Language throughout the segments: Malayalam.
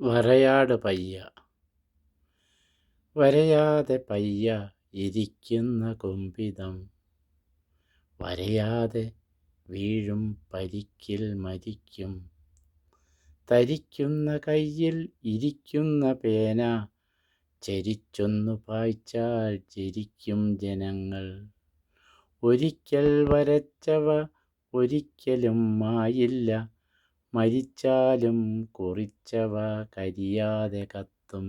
വരയാട് പയ്യ. വരയാതെ പയ്യ ഇരിക്കുന്ന കുംഭിതം വരയാതെ വീഴും പരിക്കിൽ മരിക്കും. തരിക്കുന്ന കയ്യിൽ ഇരിക്കുന്ന പേന. ചരിച്ചൊന്നു പായ്ച്ചാൽ ചിരിക്കും ജനങ്ങൾ. ഒരിക്കൽ വരച്ചവ ഒരിക്കലും മായില്ല. മരിച്ചാലും കുറിച്ചവ കരിയാതെ കത്തും.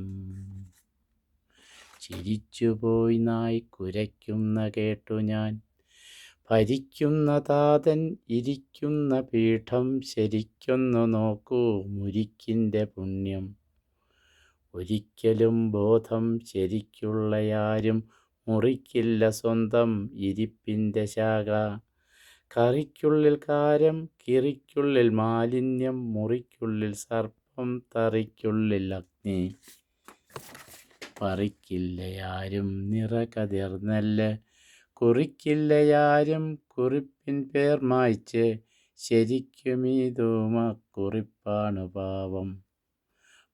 ചിരിച്ചുപോയി നായ് കുരയ്ക്കുന്ന കേട്ടു ഞാൻ. ഭരിക്കുന്ന താതൻ ഇരിക്കുന്ന പീഠം ശരിക്കൊന്നു നോക്കൂ മുരിക്കിന്റെ പുണ്യം. ഒരിക്കലും ബോധം ശരിക്കുള്ളയാരും മുറിക്കില്ല സ്വന്തം ഇരിപ്പിന്റെ ശാഖ. കറിക്കുള്ളിൽ കാരം കിറിക്കുള്ളിൽ മാലിന്യം മുറിക്കുള്ളിൽ സർപ്പം തറിക്കുള്ളിൽ അഗ്നി. പറിക്കില്ലയാരും നിറകതിർന്നല്ല കുറിക്കില്ലയാരും കുറിപ്പിൻ പേർ മായ്ച്ച്. ശരിക്കും ഈ ധൂമക്കുറിപ്പാണ് പാവം.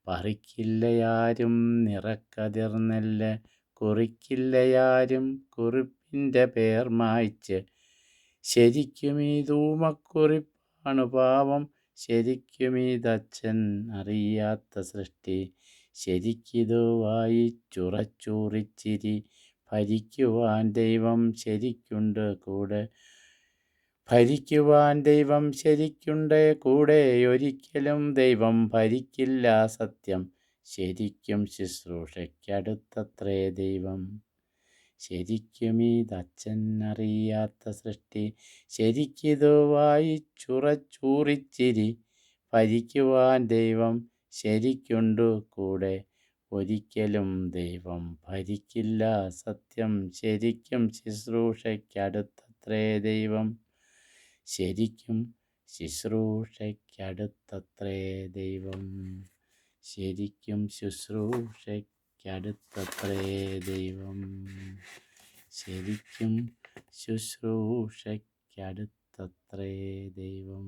പറിക്കില്ലയാരും നിറക്കതിർന്നല്ല കുറിക്കില്ലയാരും കുറിപ്പിന്റെ പേർ മായ്ച്ച്. ശരിക്കും ഈ ധൂമക്കുറിപ്പാണ് പാവം. ശരിക്കും ഇതച്ഛൻ അറിയാത്ത സൃഷ്ടി. ശരിക്കിതു വായിച്ചുറച്ചുറിച്ചിരി ഭരിക്കുവാൻ ദൈവം ശരിക്കുണ്ട് കൂടെ. ഭരിക്കുവാൻ ദൈവം ശരിക്കുണ്ട് കൂടെ. ഒരിക്കലും ദൈവം ഭരിക്കില്ല സത്യം. ശരിക്കും ശുശ്രൂഷയ്ക്കടുത്തത്രേ ദൈവം. ശരിക്കും ഇതച്ഛൻ അറിയാത്ത സൃഷ്ടി. ശരിക്കിതു വായിച്ചുറച്ചൂറിച്ചിരി. ഭരിക്കുവാൻ ദൈവം ശരിക്കുണ്ടു കൂടെ. ഒരിക്കലും ദൈവം ഭരിക്കില്ല സത്യം. ശരിക്കും ശുശ്രൂഷയ്ക്കടുത്തത്രേ ദൈവം. ശരിക്കും ശുശ്രൂഷയ്ക്കടുത്തത്രേ ദൈവം. ശരിക്കും ശുശ്രൂഷയ്ക്കടുത്തത്രേ ദൈവം ശരിക്കും ശുശ്രൂഷയ്ക്കടുത്തത്രേ ദൈവം.